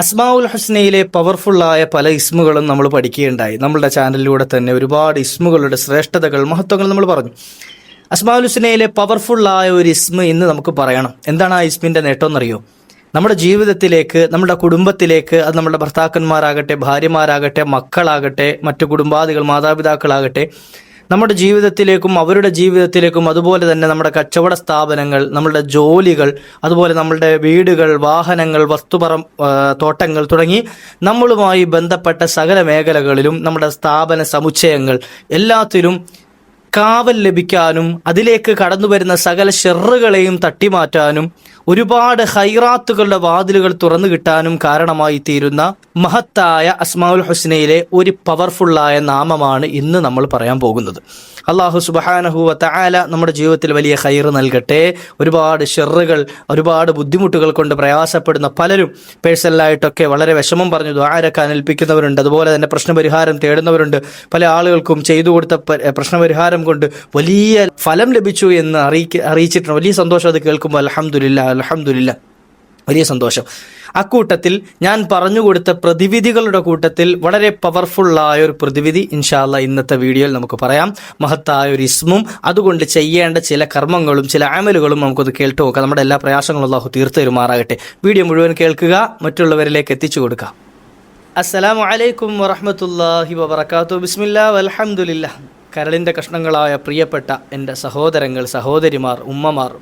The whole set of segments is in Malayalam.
അസ്മാഉൽ ഹുസ്നയിലെ പവർഫുള്ളായ പല ഇസ്മുകളും നമ്മൾ പഠിക്കുകയുണ്ടായി. നമ്മളുടെ ചാനലിലൂടെ തന്നെ ഒരുപാട് ഇസ്മുകളുടെ ശ്രേഷ്ഠതകൾ മഹത്വങ്ങൾ നമ്മൾ പറഞ്ഞു. അസ്മാഉൽ ഹുസ്നയിലെ പവർഫുള്ളായ ഒരു ഇസ്മ ഇന്ന് നമുക്ക് പറയണം. എന്താണ് ആ ഇസ്മിന്റെ നേട്ടം എന്നറിയോ? നമ്മുടെ ജീവിതത്തിലേക്ക് നമ്മുടെ കുടുംബത്തിലേക്ക് അത് നമ്മുടെ ഭർത്താക്കന്മാരാകട്ടെ ഭാര്യമാരാകട്ടെ മക്കളാകട്ടെ മറ്റു കുടുംബാദികൾ മാതാപിതാക്കളാകട്ടെ നമ്മുടെ ജീവിതത്തിലേക്കും അവരുടെ ജീവിതത്തിലേക്കും അതുപോലെ തന്നെ നമ്മുടെ കച്ചവട സ്ഥാപനങ്ങൾ നമ്മളുടെ ജോലികൾ അതുപോലെ നമ്മളുടെ വീടുകൾ വാഹനങ്ങൾ വസ്തുപറം തോട്ടങ്ങൾ തുടങ്ങി നമ്മളുമായി ബന്ധപ്പെട്ട സകല മേഖലകളിലും നമ്മുടെ സ്ഥാപന സമുച്ചയങ്ങൾ എല്ലാത്തിലും കാവൽ ലഭിക്കാനും അതിലേക്ക് കടന്നു വരുന്ന സകല ഷെറുകളെയും തട്ടിമാറ്റാനും ഒരുപാട് ഹൈറാത്തുകളുടെ വാതിലുകൾ തുറന്നു കിട്ടാനും കാരണമായി തീരുന്ന മഹത്തായ അസ്മാഉൽ ഹുസ്നയിലെ ഒരു പവർഫുള്ളായ നാമമാണ് ഇന്ന് നമ്മൾ പറയാൻ പോകുന്നത്. അള്ളാഹു സുബഹാനഹുവ തആല നമ്മുടെ ജീവിതത്തിൽ വലിയ ഹൈർ നൽകട്ടെ. ഒരുപാട് ഷെറുകൾ ഒരുപാട് ബുദ്ധിമുട്ടുകൾ കൊണ്ട് പ്രയാസപ്പെടുന്ന പലരും പേഴ്സണലായിട്ടൊക്കെ വളരെ വിഷമം പറഞ്ഞു ദ്വാരക്കാൻ ഏൽപ്പിക്കുന്നവരുണ്ട് അതുപോലെ തന്നെ പ്രശ്നപരിഹാരം തേടുന്നവരുണ്ട്. പല ആളുകൾക്കും ചെയ്തു കൊടുത്ത പ്രശ്നപരിഹാരം കൊണ്ട് വലിയ ഫലം ലഭിച്ചു എന്ന് അറിയിക്ക അറിയിച്ചിട്ടുണ്ട്. വലിയ സന്തോഷം അത് കേൾക്കുമ്പോൾ അലഹമുല്ല അലഹമുല്ല വലിയ സന്തോഷം. അക്കൂട്ടത്തിൽ ഞാൻ പറഞ്ഞു കൊടുത്ത പ്രതിവിധികളുടെ കൂട്ടത്തിൽ വളരെ പവർഫുള്ളായ ഒരു പ്രതിവിധി ഇൻഷാല്ല ഇന്നത്തെ വീഡിയോയിൽ നമുക്ക് പറയാം. മഹത്തായ ഒരു ഇസ്മും അതുകൊണ്ട് ചെയ്യേണ്ട ചില കർമ്മങ്ങളും ചില ആമലുകളും നമുക്കത് കേട്ടു നോക്കാം. നമ്മുടെ എല്ലാ പ്രയാസങ്ങളും അള്ളാഹു തീർത്തു തരുമാറാകട്ടെ. വീഡിയോ മുഴുവൻ കേൾക്കുക മറ്റുള്ളവരിലേക്ക് എത്തിച്ചു കൊടുക്കുക. അസ്സലാമു അലൈക്കും വറഹമത്തല്ലാഹി വബർക്കാത്തു ബിസ്മില്ലാ അലഹമില്ല കരളിന്റെ കഷ്ണങ്ങളായ പ്രിയപ്പെട്ട എന്റെ സഹോദരങ്ങൾ സഹോദരിമാർ ഉമ്മമാർ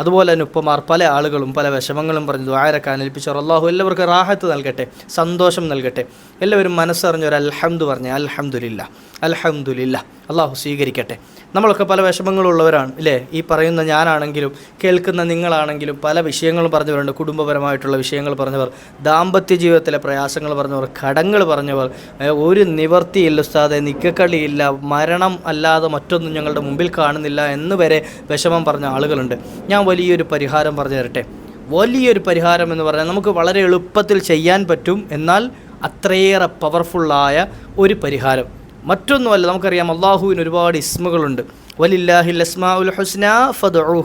അതുപോലെ തന്നെ ഉപ്പമാർ പല ആളുകളും പല വിഷമങ്ങളും പറഞ്ഞു ദ്വാരക്കാൻ ഏൽപ്പിച്ചവർ. അള്ളാഹു എല്ലാവർക്കും റാഹത്ത് നൽകട്ടെ സന്തോഷം നൽകട്ടെ. എല്ലാവരും മനസ്സറിഞ്ഞ ഒരു അൽഹംദു പറഞ്ഞ അൽഹംദുലില്ല അൽഹംദുലില്ല അള്ളാഹു സ്വീകരിക്കട്ടെ. നമ്മളൊക്കെ പല വിഷമങ്ങളുള്ളവരാണ് ഇല്ലേ? ഈ പറയുന്ന ഞാനാണെങ്കിലും കേൾക്കുന്ന നിങ്ങളാണെങ്കിലും പല വിഷയങ്ങളും പറഞ്ഞവരുണ്ട് കുടുംബപരമായിട്ടുള്ള വിഷയങ്ങൾ പറഞ്ഞവർ ദാമ്പത്യ ജീവിതത്തിലെ പ്രയാസങ്ങൾ പറഞ്ഞവർ കടങ്ങൾ പറഞ്ഞവർ ഒരു നിവർത്തിയില്ല ഉസ്താദെ നിക്കക്കളിയില്ല മരണം അല്ലാതെ മറ്റൊന്നും ഞങ്ങളുടെ മുമ്പിൽ കാണുന്നില്ല എന്ന് വരെ വിഷമം പറഞ്ഞ ആളുകളുണ്ട്. ഞാൻ വലിയൊരു പരിഹാരം പറഞ്ഞു തരട്ടെ. വലിയൊരു പരിഹാരം എന്ന് പറഞ്ഞാൽ നമുക്ക് വളരെ എളുപ്പത്തിൽ ചെയ്യാൻ പറ്റും എന്നാൽ അത്രയേറെ പവർഫുള്ളായ ഒരു പരിഹാരം. മറ്റൊന്നുമല്ല നമുക്കറിയാം അള്ളാഹുവിന് ഒരുപാട് ഇസ്മുകളുണ്ട്. വലില്ലാഹിൽ അസ്മാഉൽ ഹുസ്ന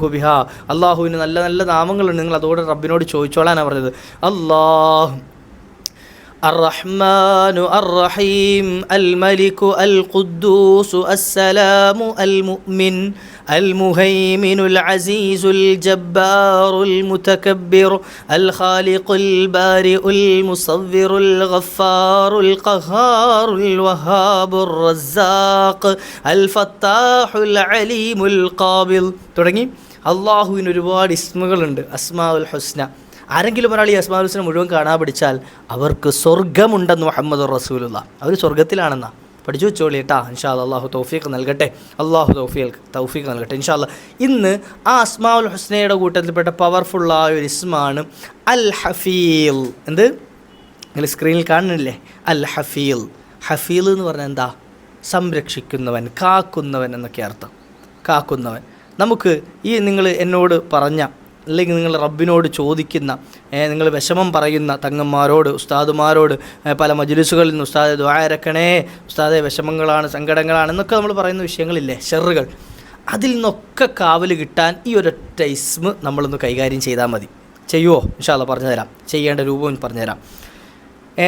ബിഹാ. അള്ളാഹുവിന് നല്ല നല്ല നാമങ്ങളുണ്ട്. നിങ്ങൾ അതോടെ റബ്ബിനോട് ചോദിച്ചോളാനാണ് പറഞ്ഞത്. അള്ളാഹ് الرحمن الرحيم الملك القدوس السلام المؤمن المهيمن العزيز الجبار المتكبر الخالق البارئ المصور الغفار القهار الوهاب الرزاق الفتاح العليم القابض തുടങ്ങി അള്ളാഹുവിന് ഒരുപാട് ഇസ്മുകളുണ്ട് അസ്മാ ഉൽ ഹുസ്ന ആരെങ്കിലും ഒരാൾ ഈ അസ്മാ ഹുസ്ന മുഴുവൻ കാണാൻ പഠിച്ചാൽ അവർക്ക് സ്വർഗമുണ്ടെന്ന് മുഹമ്മദ് റസൂലുള്ള. അവർ സ്വർഗത്തിലാണെന്നാ പഠിച്ചു വെച്ചോളി കേട്ടാ ഇൻഷാ അല്ല അള്ളാഹു തൗഫീഖ് നൽകട്ടെ. അള്ളാഹു തൗഫീഖ് തൗഫീഖ് നൽകട്ടെ ഇൻഷാ അല്ല ഇന്ന് ആ അസ്മാ ഉൽ ഹുസ്നയുടെ കൂട്ടത്തിൽപ്പെട്ട പവർഫുള്ളായ ഒരു ഇസ്മാണ് അൽ ഹഫീൽ. എന്ത്? നിങ്ങൾ സ്ക്രീനിൽ കാണുന്നില്ലേ? അൽ ഹഫീൽ. ഹഫീൽ എന്ന് പറഞ്ഞാൽ എന്താ? സംരക്ഷിക്കുന്നവൻ കാക്കുന്നവൻ എന്നൊക്കെ അർത്ഥം. കാക്കുന്നവൻ. നമുക്ക് ഈ നിങ്ങൾ എന്നോട് പറഞ്ഞ അല്ലെങ്കിൽ നിങ്ങൾ റബ്ബിനോട് ചോദിക്കുന്ന നിങ്ങൾ വിഷമം പറയുന്ന തങ്ങന്മാരോട് ഉസ്താദുമാരോട് പല മജുലിസുകളിൽ നിന്ന് ഉസ്താദെ ദ്വാരക്കണേ ഉസ്താദെ വിഷമങ്ങളാണ് സങ്കടങ്ങളാണ് എന്നൊക്കെ നമ്മൾ പറയുന്ന വിഷയങ്ങളില്ലേ ഷെറുകൾ. അതിൽ നിന്നൊക്കെ കാവൽ കിട്ടാൻ ഈ ഒരൊറ്റ ഇസ്മ് നമ്മളൊന്ന് കൈകാര്യം ചെയ്താൽ മതി. ചെയ്യുമോ ഇൻഷാല്ല പറഞ്ഞുതരാം. ചെയ്യേണ്ട രൂപവും പറഞ്ഞുതരാം.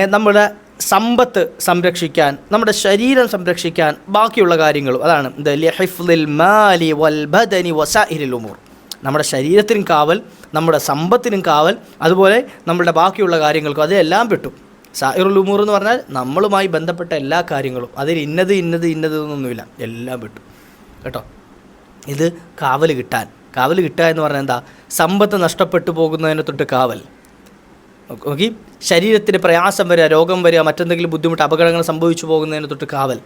നമ്മുടെ സമ്പത്ത് സംരക്ഷിക്കാൻ നമ്മുടെ ശരീരം സംരക്ഷിക്കാൻ ബാക്കിയുള്ള കാര്യങ്ങളും അതാണ്. ഇത് ലിഹിഫ്ലിൽ മാലി വൽ ബദനി വസാഇരിൽ ഉമൂർ. നമ്മുടെ ശരീരത്തിനും കാവൽ നമ്മുടെ സമ്പത്തിനും കാവൽ അതുപോലെ നമ്മുടെ ബാക്കിയുള്ള കാര്യങ്ങൾക്കും അതെല്ലാം പെട്ടു. സാഹിറുൽ ഉമൂർ എന്ന് പറഞ്ഞാൽ നമ്മളുമായി ബന്ധപ്പെട്ട എല്ലാ കാര്യങ്ങളും അതിൽ ഇന്നത് ഇന്നത് ഇന്നത് എന്നൊന്നുമില്ല എല്ലാം പെട്ടു. കേട്ടോ? ഇത് കാവൽ കിട്ടാൻ. കാവൽ കിട്ടുക എന്ന് പറഞ്ഞാൽ എന്താ? സമ്പത്ത് നഷ്ടപ്പെട്ടു പോകുന്നതിനെ തൊട്ട് കാവൽ. നോക്കി? ശരീരത്തിന് പ്രയാസം വരിക രോഗം വരിക മറ്റെന്തെങ്കിലും ബുദ്ധിമുട്ട് അപകടങ്ങൾ സംഭവിച്ചു പോകുന്നതിനെ തൊട്ട് കാവൽ.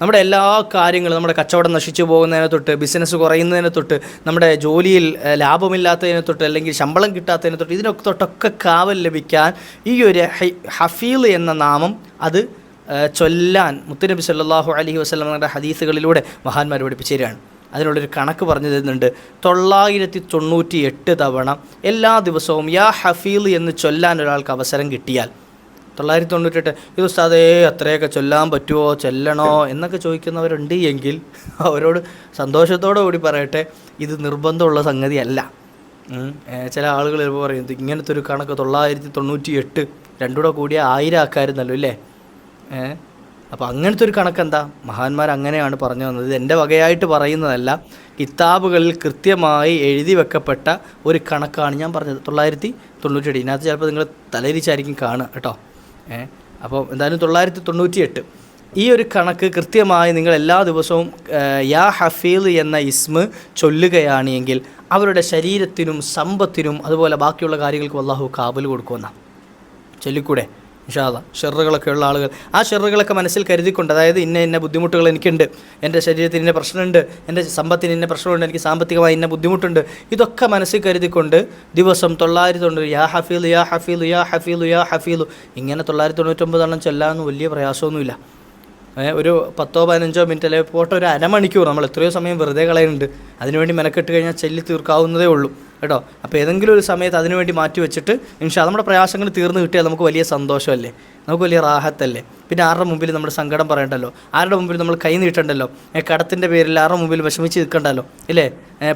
നമ്മുടെ എല്ലാ കാര്യങ്ങളും നമ്മുടെ കച്ചവടം നശിച്ചു പോകുന്നതിനെ തൊട്ട് ബിസിനസ് കുറയുന്നതിനെ തൊട്ട് നമ്മുടെ ജോലിയിൽ ലാഭമില്ലാത്തതിനെ തൊട്ട് അല്ലെങ്കിൽ ശമ്പളം കിട്ടാത്തതിനെ തൊട്ട് ഇതിനൊക്കെ തൊട്ടൊക്കെ കാവൽ ലഭിക്കാൻ ഈ ഒരു ഹഫീൽ എന്ന നാമം അത് ചൊല്ലാൻ മുത്തുനബി സല്ലല്ലാഹു അലൈഹി വസല്ലമയുടെ ഹദീസുകളിലൂടെ മഹാന്മാർ പഠിപ്പിച്ചു അതിനുള്ളൊരു കണക്ക് പറഞ്ഞു തരുന്നുണ്ട്. തൊള്ളായിരത്തി തൊണ്ണൂറ്റി എട്ട് തവണ എല്ലാ ദിവസവും യാ ഹഫീൽ എന്ന് ചൊല്ലാൻ ഒരാൾക്ക് അവസരം കിട്ടിയാൽ തൊള്ളായിരത്തി തൊണ്ണൂറ്റെട്ട് ഇത് ഉസ്താദേ അത്രയൊക്കെ ചൊല്ലാൻ പറ്റുമോ ചെല്ലണോ? എന്നൊക്കെ ചോദിക്കുന്നവരുണ്ട് എങ്കിൽ അവരോട് സന്തോഷത്തോടു കൂടി പറയട്ടെ ഇത് നിർബന്ധമുള്ള സംഗതിയല്ല. ചില ആളുകൾ ചിലപ്പോൾ പറയും ഇങ്ങനത്തെ ഒരു കണക്ക് തൊള്ളായിരത്തി തൊണ്ണൂറ്റി എട്ട് രണ്ടുകൂടെ കൂടിയ ആയിരം ആക്കായിരുന്നല്ലോ അല്ലേ ഏ അപ്പോൾ അങ്ങനത്തെ ഒരു കണക്ക് എന്താ മഹാന്മാർ അങ്ങനെയാണ് പറഞ്ഞു വന്നത്. എന്റെ വകയായിട്ട് പറയുന്നതല്ല കിതാബുകളിൽ കൃത്യമായി എഴുതി വെക്കപ്പെട്ട ഒരു കണക്കാണ് ഞാൻ പറഞ്ഞത്. തൊള്ളായിരത്തി തൊണ്ണൂറ്റി എട്ട് ഇതിനകത്ത് ചിലപ്പോൾ നിങ്ങൾ തലയിരിച്ചായിരിക്കും കാണുക കേട്ടോ. അപ്പോൾ എന്തായാലും തൊള്ളായിരത്തി തൊണ്ണൂറ്റി എട്ട് ഈ ഒരു കണക്ക് കൃത്യമായി നിങ്ങൾ എല്ലാ ദിവസവും യാ ഹഫീൽ എന്ന ഇസ്മ് ചൊല്ലുകയാണ് എങ്കിൽ അവരുടെ ശരീരത്തിനും സമ്പത്തിനും അതുപോലെ ബാക്കിയുള്ള കാര്യങ്ങൾക്കും അള്ളാഹു കാബൽ കൊടുക്കുമെന്നാണ് ചൊല്ലിക്കൂടെ? ഇൻഷാല്ല ഷെറുകളൊക്കെ ഉള്ള ആളുകൾ. ആ ഷെറുകളൊക്കെ മനസ്സിൽ കരുതിക്കൊണ്ട് അതായത് ഇന്ന ഇന്ന ബുദ്ധിമുട്ടുകൾ എനിക്കുണ്ട് എന്റെ ശരീരത്തിന് ഇന്ന പ്രശ്നമുണ്ട് എന്റെ സമ്പത്തിന് ഇന്ന പ്രശ്നമുണ്ട് എനിക്ക് സാമ്പത്തികമായി ഇന്ന ബുദ്ധിമുട്ടുണ്ട് ഇതൊക്കെ മനസ്സിൽ കരുതിക്കൊണ്ട് ദിവസം തൊള്ളായിരത്തി തൊണ്ണൂറ് യാ ഹഫീൽ യാ ഹഫീൽ യാ ഹഫീൽ യാ ഹഫീൽ ഇങ്ങനെ തൊള്ളായിരത്തി തൊണ്ണൂറ്റൊമ്പതെണ്ണം ചെല്ലാമെന്ന് വലിയ പ്രയാസമൊന്നുമില്ല. ഒരു പത്തോ പതിനഞ്ചോ മിനിറ്റ് അല്ലെങ്കിൽ പോട്ടെ ഒരു അരമണിക്കൂർ നമ്മൾ എത്രയോ സമയം വെറുതെ കളയുന്നുണ്ട്. അതിനുവേണ്ടി മെനക്കെട്ട് കഴിഞ്ഞാൽ ചെല്ലി തീർക്കാവുന്നതേ ഉള്ളൂ. കേട്ടോ? അപ്പോൾ ഏതെങ്കിലും ഒരു സമയത്ത് അതിനുവേണ്ടി മാറ്റി വെച്ചിട്ട് ഇൻഷാ നമ്മുടെ പ്രയാസങ്ങൾ തീർന്നു കിട്ടിയാൽ നമുക്ക് വലിയ സന്തോഷമല്ലേ? നമുക്ക് വലിയ റാഹത്തല്ലേ? പിന്നെ ആരുടെ മുമ്പിൽ നമ്മുടെ സങ്കടം പറയണ്ടല്ലോ? ആരുടെ മുമ്പിൽ നമ്മൾ കൈ നീട്ടണ്ടല്ലോ? കടത്തിന്റെ പേരിൽ ആരുടെ മുമ്പിൽ വിഷമിച്ച് നിൽക്കണ്ടല്ലോ? ഇല്ലേ?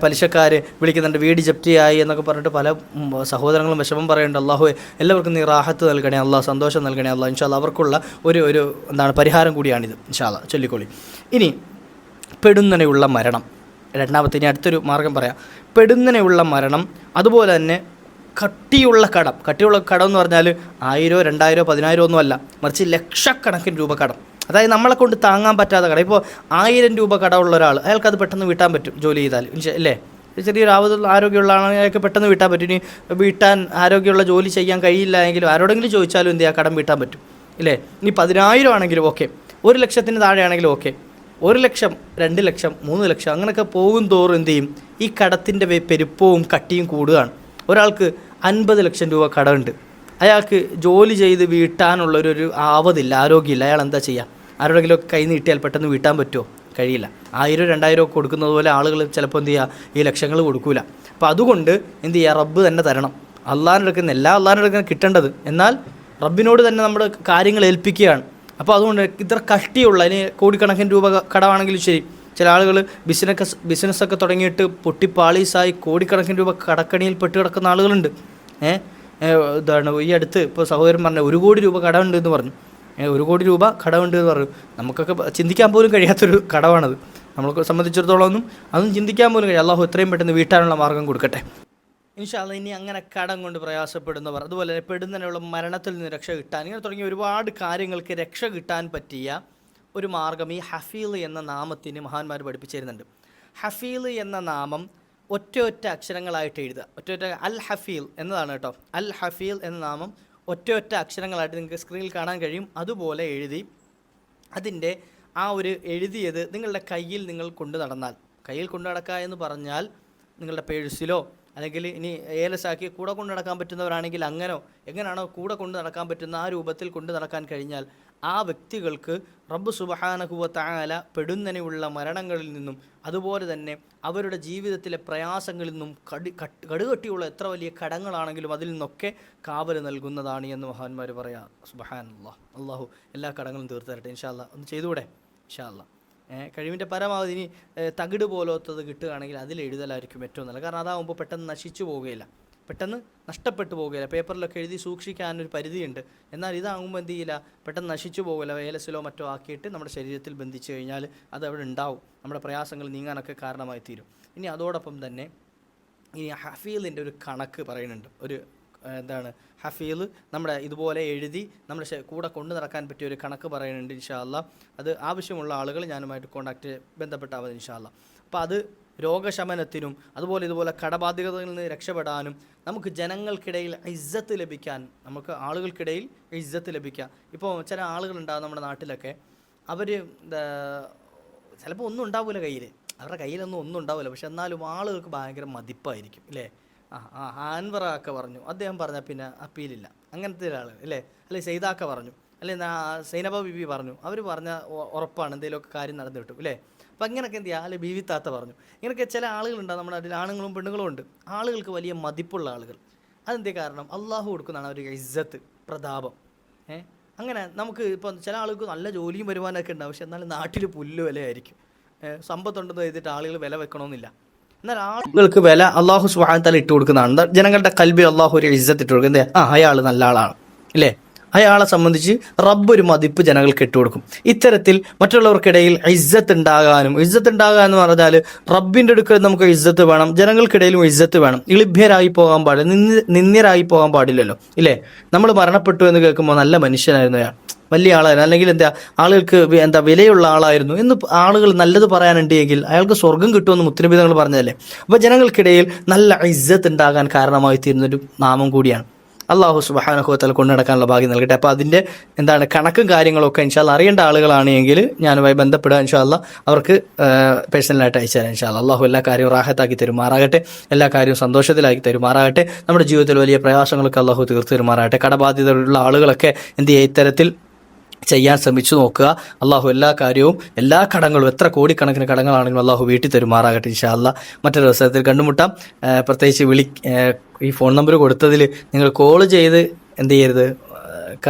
പലിശക്കാർ വിളിക്കുന്നുണ്ട് വീട് ജപ്തിയായി എന്നൊക്കെ പറഞ്ഞിട്ട് പല സഹോദരങ്ങളും വിഷമം പറയുന്നുണ്ട്. അള്ളാഹു എല്ലാവർക്കും നീ റാഹത്ത് നൽകണേ അള്ളാഹ് സന്തോഷം നൽകണേ അള്ളാഹ് ഇൻഷാല്ല അവർക്കുള്ള ഒരു ഒരു എന്താണ് പരിഹാരം കൂടിയാണിത്. ഇൻഷാല്ല ചൊല്ലിക്കോളി. ഇനി പെടുന്നനെയുള്ള മരണം. രണ്ടാമത്തെ ഇനി അടുത്തൊരു മാർഗം പറയാം. പെടുന്നനെയുള്ള മരണം അതുപോലെ തന്നെ കട്ടിയുള്ള കടം. കട്ടിയുള്ള കടം എന്ന് പറഞ്ഞാൽ ആയിരോ രണ്ടായിരോ പതിനായിരോ ഒന്നും അല്ല. മറിച്ച് ലക്ഷക്കണക്കിന് രൂപ കടം. അതായത് നമ്മളെ കൊണ്ട് താങ്ങാൻ പറ്റാത്ത കട. ഇപ്പോൾ ആയിരം രൂപ കടമുള്ള ഒരാൾ അയാൾക്ക് അത് പെട്ടെന്ന് വീട്ടാൻ പറ്റും ജോലി ചെയ്താൽ അല്ലേ? ചെറിയൊരു ആവതുള്ള ആരോഗ്യമുള്ള ആണെങ്കിൽ പെട്ടെന്ന് വീട്ടാൻ പറ്റും. ഇനി വീട്ടാൻ ആരോഗ്യമുള്ള ജോലി ചെയ്യാൻ കഴിയില്ല എങ്കിലും ആരോടെങ്കിലും ചോദിച്ചാലും എന്ത് ചെയ്യുക കടം വീട്ടാൻ പറ്റും. ഇല്ലേ? ഇനി പതിനായിരം ആണെങ്കിലും ഓക്കെ ഒരു ലക്ഷത്തിന് താഴെയാണെങ്കിലും ഓക്കെ ഒരു ലക്ഷം രണ്ട് ലക്ഷം മൂന്ന് ലക്ഷം അങ്ങനെയൊക്കെ പോകും തോറും എന്ത് ചെയ്യും? ഈ കടത്തിന്റെ പെരുപ്പവും കട്ടിയും കൂടുകയാണ്. ഒരാൾക്ക് അൻപത് ലക്ഷം രൂപ കടമുണ്ട്. അയാൾക്ക് ജോലി ചെയ്ത് വീട്ടാനുള്ളൊരു ആവതില്ല ആരോഗ്യമില്ല. അയാൾ എന്താ ചെയ്യുക? ആരോടെങ്കിലും കൈ നീട്ടിയാൽ പെട്ടെന്ന് വീട്ടാൻ പറ്റുമോ? കഴിയില്ല. ആയിരം രണ്ടായിരം കൊടുക്കുന്നത് പോലെ ആളുകൾ ചിലപ്പോൾ എന്ത് ചെയ്യുക? ഈ ലക്ഷങ്ങൾ കൊടുക്കൂല. അപ്പോൾ അതുകൊണ്ട് എന്ത് ചെയ്യുക? റബ്ബ് തന്നെ തരണം. അള്ളാഹിന്റെ അടുക്കുന്ന എല്ലാ അള്ളാഹിന്റെ അടുക്കുന്ന കിട്ടേണ്ടത്. എന്നാൽ റബ്ബിനോട് തന്നെ നമ്മുടെ കാര്യങ്ങൾ ഏൽപ്പിക്കുകയാണ്. അപ്പോൾ അതുകൊണ്ട് ഇത്ര കഷ്ടിയുള്ള അതിന് കോടിക്കണക്കിന് രൂപ കടമാണെങ്കിലും ശരി. ചില ആളുകൾ ബിസിനസ് ബിസിനസ്സൊക്കെ തുടങ്ങിയിട്ട് പൊട്ടിപ്പാളീസായി കോടിക്കണക്കിന് രൂപ കടക്കണിയിൽ പെട്ട് കിടക്കുന്ന ആളുകളുണ്ട്. ഏഹ് ഇതാണ് ഈ അടുത്ത് ഇപ്പോൾ സഹോദരൻ പറഞ്ഞ ഒരു കോടി രൂപ കടമുണ്ട് എന്ന് പറഞ്ഞു ഒരു കോടി രൂപ കടമുണ്ട് എന്ന് പറഞ്ഞു. നമുക്കൊക്കെ ചിന്തിക്കാൻ പോലും കഴിയാത്തൊരു കടമാണത് നമ്മളെ സംബന്ധിച്ചിടത്തോളം ഒന്നും അതൊന്നും ചിന്തിക്കാൻ പോലും കഴിയും. അള്ളാഹു എത്രയും പെട്ടെന്ന് വീട്ടാനുള്ള മാർഗം കൊടുക്കട്ടെ. ഇൻഷാല്ല ഇനി അങ്ങനെ കടം കൊണ്ട് പ്രയാസപ്പെടുന്നവർ അതുപോലെ തന്നെ പെടുന്നതിനുള്ള മരണത്തിൽ നിന്ന് രക്ഷ കിട്ടാൻ ഇങ്ങനെ തുടങ്ങിയ ഒരുപാട് കാര്യങ്ങൾക്ക് രക്ഷ കിട്ടാൻ പറ്റിയ ഒരു മാർഗം ഈ ഹഫീൽ എന്ന നാമത്തിന് മഹാന്മാർ പഠിപ്പിച്ചിരുന്നുണ്ട്. ഹഫീൽ എന്ന നാമം ഒറ്റ ഒറ്റ അക്ഷരങ്ങളായിട്ട് എഴുതുക. ഒറ്റ ഒറ്റ അൽ ഹഫീൽ എന്നതാണ് കേട്ടോ. അൽ ഹഫീൽ എന്ന നാമം ഒറ്റ ഒറ്റ അക്ഷരങ്ങളായിട്ട് നിങ്ങൾക്ക് സ്ക്രീനിൽ കാണാൻ കഴിയും. അതുപോലെ എഴുതി അതിന്റെ ആ ഒരു എഴുതിയത് നിങ്ങളുടെ കയ്യിൽ നിങ്ങൾ കൊണ്ടു നടന്നാൽ. കയ്യിൽ കൊണ്ടു നടക്കുക എന്ന് പറഞ്ഞാൽ നിങ്ങളുടെ പേഴ്സിലോ അല്ലെങ്കിൽ ഇനി ഏലസാക്കി കൂടെ കൊണ്ട് നടക്കാൻ പറ്റുന്നവരാണെങ്കിൽ അങ്ങനോ എങ്ങനെയാണോ കൂടെ കൊണ്ട് നടക്കാൻ പറ്റുന്ന ആ രൂപത്തിൽ കൊണ്ട് നടക്കാൻ കഴിഞ്ഞാൽ ആ വ്യക്തികൾക്ക് റബ്ബ് സുബഹാനഹുവ താല പെടുന്നനെയുള്ള മരണങ്ങളിൽ നിന്നും അതുപോലെ തന്നെ അവരുടെ ജീവിതത്തിലെ പ്രയാസങ്ങളിൽ നിന്നും കടി കട്ട് കടുകട്ടിയുള്ള എത്ര വലിയ കടങ്ങളാണെങ്കിലും അതിൽ നിന്നൊക്കെ കാവൽ നൽകുന്നതാണ് എന്ന് മഹാന്മാർ പറയാം. സുബഹാൻ അള്ളാഹ് എല്ലാ കടങ്ങളും തീർത്തരട്ടെ. ഇൻഷാല്ല ഒന്ന് ചെയ്തുകൂടെ? ഇൻഷാല്ല കഴിവിന്റെ പരമാവധി ഇനി തകിട് പോലത്തത് കിട്ടുകയാണെങ്കിൽ അതിൽ എഴുതലായിരിക്കും ഏറ്റവും നല്ലത്. കാരണം അതാകുമ്പോൾ പെട്ടെന്ന് നശിച്ചു പോവുകയില്ല. പെട്ടെന്ന് നഷ്ടപ്പെട്ടു പോവുകയില്ല. പേപ്പറിലൊക്കെ എഴുതി സൂക്ഷിക്കാനൊരു പരിധിയുണ്ട്. എന്നാൽ ഇതാകുമ്പോൾ എന്ത് ചെയ്യില്ല? പെട്ടെന്ന് നശിച്ചു പോകില്ല വേലസിലോ മറ്റോ ആക്കിയിട്ട് നമ്മുടെ ശരീരത്തിൽ ബന്ധിച്ചു കഴിഞ്ഞാൽ അത് അവിടെ ഉണ്ടാവും. നമ്മുടെ പ്രയാസങ്ങൾ നീങ്ങാനൊക്കെ കാരണമായി തീരും. ഇനി അതോടൊപ്പം തന്നെ ഇനി ഹഫീലിന്റെ ഒരു കണക്ക് പറയുന്നുണ്ട്. ഒരു എന്താണ് ഹഫീൽ നമ്മുടെ ഇതുപോലെ എഴുതി നമ്മുടെ കൂടെ കൊണ്ടു നടക്കാൻ പറ്റിയ ഒരു കണക്ക് പറയുന്നുണ്ട് ഇൻഷാല്ല അത് ആവശ്യമുള്ള ആളുകൾ ഞാനുമായിട്ട് കോൺടാക്റ്റ് ബന്ധപ്പെട്ടാൽ മതി ഇൻഷാല്ല അപ്പോൾ അത് രോഗശമനത്തിനും അതുപോലെ ഇതുപോലെ കടബാധ്യതകളിൽ നിന്ന് രക്ഷപ്പെടാനും നമുക്ക് ജനങ്ങൾക്കിടയിൽ ഇജ്ജത്ത് ലഭിക്കാൻ നമുക്ക് ആളുകൾക്കിടയിൽ ഇജ്ജത്ത് ലഭിക്കാം ഇപ്പോൾ ചില ആളുകളുണ്ടാകും നമ്മുടെ നാട്ടിലൊക്കെ അവർ ചിലപ്പോൾ ഒന്നും ഉണ്ടാവില്ല കയ്യിൽ അവരുടെ കയ്യിലൊന്നും ഒന്നും ഉണ്ടാവില്ല പക്ഷെ എന്നാലും ആളുകൾക്ക് ഭയങ്കര മതിപ്പായിരിക്കും അല്ലേ ആ ആ ഹാൻവറാക്ക പറഞ്ഞു. അദ്ദേഹം പറഞ്ഞാൽ പിന്നെ അപ്പീലില്ല. അങ്ങനത്തെ ഒരാൾ അല്ലേ? അല്ലെ സെയ്താക്ക പറഞ്ഞു. അല്ലെ സൈനബ ബിബി പറഞ്ഞു. അവർ പറഞ്ഞ ഉറപ്പാണ് എന്തെങ്കിലുമൊക്കെ കാര്യം നടന്നു കിട്ടും അല്ലേ? അപ്പം അങ്ങനെയൊക്കെ എന്ത് ചെയ്യുക അല്ലെ ബീവി താത്ത പറഞ്ഞു. ഇങ്ങനെയൊക്കെ ചില ആളുകളുണ്ടാവും നമ്മുടെ അതിൽ ആണുങ്ങളും പെണ്ണുങ്ങളും ഉണ്ട്. ആളുകൾക്ക് വലിയ മതിപ്പുള്ള ആളുകൾ. അതെന്തേ കാരണം? അള്ളാഹു കൊടുക്കുന്നതാണ് അവർ ഇജ്ജത്ത് പ്രതാപം. ഏ? അങ്ങനെ നമുക്ക് ഇപ്പം ചില ആളുകൾക്ക് നല്ല ജോലിയും വരുമാനമൊക്കെ ഉണ്ടാവും പക്ഷെ എന്നാലും നാട്ടിൽ പുല്ല് വിലയായിരിക്കും. സമ്പത്തുണ്ടെന്ന് എഴുതിയിട്ട് ആളുകൾ വില വെക്കണമെന്നില്ല ആളുകൾക്ക് വില അള്ളാഹു സുഹാൻ തല ഇട്ട് കൊടുക്കുന്നതാണ്. ജനങ്ങളുടെ കൽബിൽ അള്ളാഹു ഒരു ഇജ്ജത്ത് ഇട്ട് കൊടുക്കുന്നത് ആ അയാൾ നല്ല ആളാണ്. ഇല്ലേ? അയാളെ സംബന്ധിച്ച് റബ്ബ് ഒരു മതിപ്പ് ജനങ്ങൾക്ക് ഇട്ടുകൊടുക്കും ഇത്തരത്തിൽ മറ്റുള്ളവർക്കിടയിൽ ഇജ്ജത്ത് ഉണ്ടാകാനും ഇജ്ജത്ത് ഉണ്ടാകുക എന്ന് പറഞ്ഞാൽ റബ്ബിന്റെ അടുക്കൽ നമുക്ക് ഇജ്ജത്ത് വേണം ജനങ്ങൾക്കിടയിലും ഇജ്ജത്ത് വേണം. ഇളിഭ്യരായി പോകാൻ പാടില്ല നിന്ന് നിന്ദ്യരായി പോകാൻ പാടില്ലല്ലോ ഇല്ലേ? നമ്മൾ മരണപ്പെട്ടു എന്ന് കേൾക്കുമ്പോൾ നല്ല മനുഷ്യനായിരുന്നു അയാൾ. വലിയ ആളായിരുന്നു. അല്ലെങ്കിൽ എന്താ ആളുകൾക്ക് എന്താ വിലയുള്ള ആളായിരുന്നു എന്ന് ആളുകൾ നല്ലത് പറയാനുണ്ടെങ്കിൽ അയാൾക്ക് സ്വർഗം കിട്ടുമെന്ന് മുത്തരബിതങ്ങൾ പറഞ്ഞതല്ലേ? അപ്പോൾ ജനങ്ങൾക്കിടയിൽ നല്ല ഇജ്ജത്ത് ഉണ്ടാകാൻ കാരണമായി തീരുന്നൊരു നാമം കൂടിയാണ്. അള്ളാഹു സുബാനഹുത്തല കൊണ്ടു നടക്കാനുള്ള ഭാഗ്യം നൽകട്ടെ. അപ്പോൾ അതിന്റെ എന്താണ് കണക്കും കാര്യങ്ങളൊക്കെ ഇൻഷാല്ല അറിയേണ്ട ആളുകളാണെങ്കിൽ ഞാനുമായി ബന്ധപ്പെടുക ഇൻഷാല്ല അവർക്ക് പേഴ്സണലായിട്ട് അയച്ചു തരാം ഇൻഷാല്ല അള്ളാഹു എല്ലാ കാര്യവും റാഹത്താക്കി തരുമാറാകട്ടെ. എല്ലാ കാര്യവും സന്തോഷത്തിലാക്കി തരുമാറാകട്ടെ. നമ്മുടെ ജീവിതത്തിൽ വലിയ പ്രയാസങ്ങളൊക്കെ അള്ളാഹു തീർത്ത് തരുമാറാകട്ടെ. കടബാധ്യതയുള്ള ആളുകളൊക്കെ എന്ത് ചെയ്യുക ഇത്തരത്തിൽ ചെയ്യാൻ ശ്രമിച്ചു നോക്കുക. അള്ളാഹു എല്ലാ കാര്യവും എല്ലാ കടങ്ങളും എത്ര കോടിക്കണക്കിന് കടങ്ങളാണെങ്കിലും അള്ളാഹു വീട്ടിൽ തരുമാറാകട്ടെ ഇൻഷാല്ല മറ്റൊരു അവസരത്തിൽ കണ്ടുമുട്ടാം. പ്രത്യേകിച്ച് വിളി ഈ ഫോൺ നമ്പർ കൊടുത്തതിൽ നിങ്ങൾ കോൾ ചെയ്ത് എന്ത് ചെയ്യരുത്?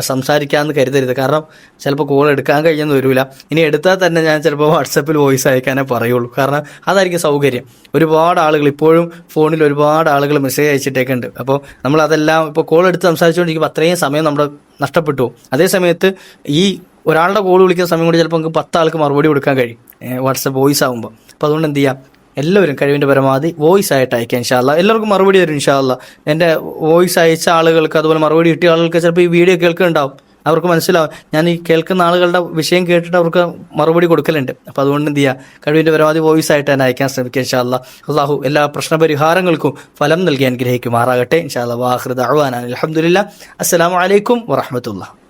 സംസാരിക്കാമെന്ന് കരുതരുത്. കാരണം ചിലപ്പോൾ കോൾ എടുക്കാൻ കഴിയുമെന്ന് വരില്ല ഇനി എടുത്താൽ തന്നെ ഞാൻ ചിലപ്പോൾ വാട്സപ്പിൽ വോയിസ് അയക്കാനേ പറയുള്ളൂ. കാരണം അതായിരിക്കും സൗകര്യം. ഒരുപാട് ആളുകൾ ഇപ്പോഴും ഫോണിൽ ഒരുപാട് ആളുകൾ മെസ്സേജ് അയച്ചിട്ടേക്കുണ്ട്. അപ്പോൾ നമ്മൾ അതെല്ലാം ഇപ്പോൾ കോൾ എടുത്ത് സംസാരിച്ചുകൊണ്ടിരിക്കുമ്പോൾ അത്രയും സമയം നമ്മുടെ നഷ്ടപ്പെട്ടു. അതേ സമയത്ത് ഈ ഒരാളുടെ കോൾ വിളിക്കുന്ന സമയം കൊണ്ട് ചിലപ്പോൾ നമുക്ക് പത്താൾക്ക് മറുപടി കൊടുക്കാൻ കഴിയും. വാട്സപ്പ് വോയിസ് ആകുമ്പോൾ അപ്പോൾ അതുകൊണ്ട് എന്ത് ചെയ്യാം? എല്ലാവരും കഴിവിന്റെ പരമാവധി വോയിസ് ആയിട്ട് അയക്കാം ഇൻഷാല്ല എല്ലാവർക്കും മറുപടി തരും ഇൻഷാല്ല എന്റെ വോയിസ് അയച്ച ആളുകൾക്ക് അതുപോലെ മറുപടി കിട്ടിയ ആളുകൾക്ക് ചിലപ്പോൾ ഈ വീഡിയോ കേൾക്കുന്നുണ്ടാവും അവർക്ക് മനസ്സിലാവും. ഞാൻ ഈ കേൾക്കുന്ന ആളുകളുടെ വിഷയം കേട്ടിട്ട് അവർക്ക് മറുപടി കൊടുക്കലുണ്ട്. അപ്പോൾ അതുകൊണ്ട് എന്ത് ചെയ്യുക കഴിവിന്റെ പരമാവധി വോയിസ് ആയിട്ട് തന്നെ അയക്കാൻ ശ്രമിക്കുക ഇൻഷാല്ല അള്ളാഹു എല്ലാ പ്രശ്നപരിഹാരങ്ങൾക്കും ഫലം നൽകി അനുഗ്രഹിക്കുമാറാകട്ടെ. ഇൻഷാല്ല വാഹൃദ് അഹ്വാനാണ് അലഹമുല്ല അസ്സലാമു അലൈക്കും വറഹമത്തുള്ള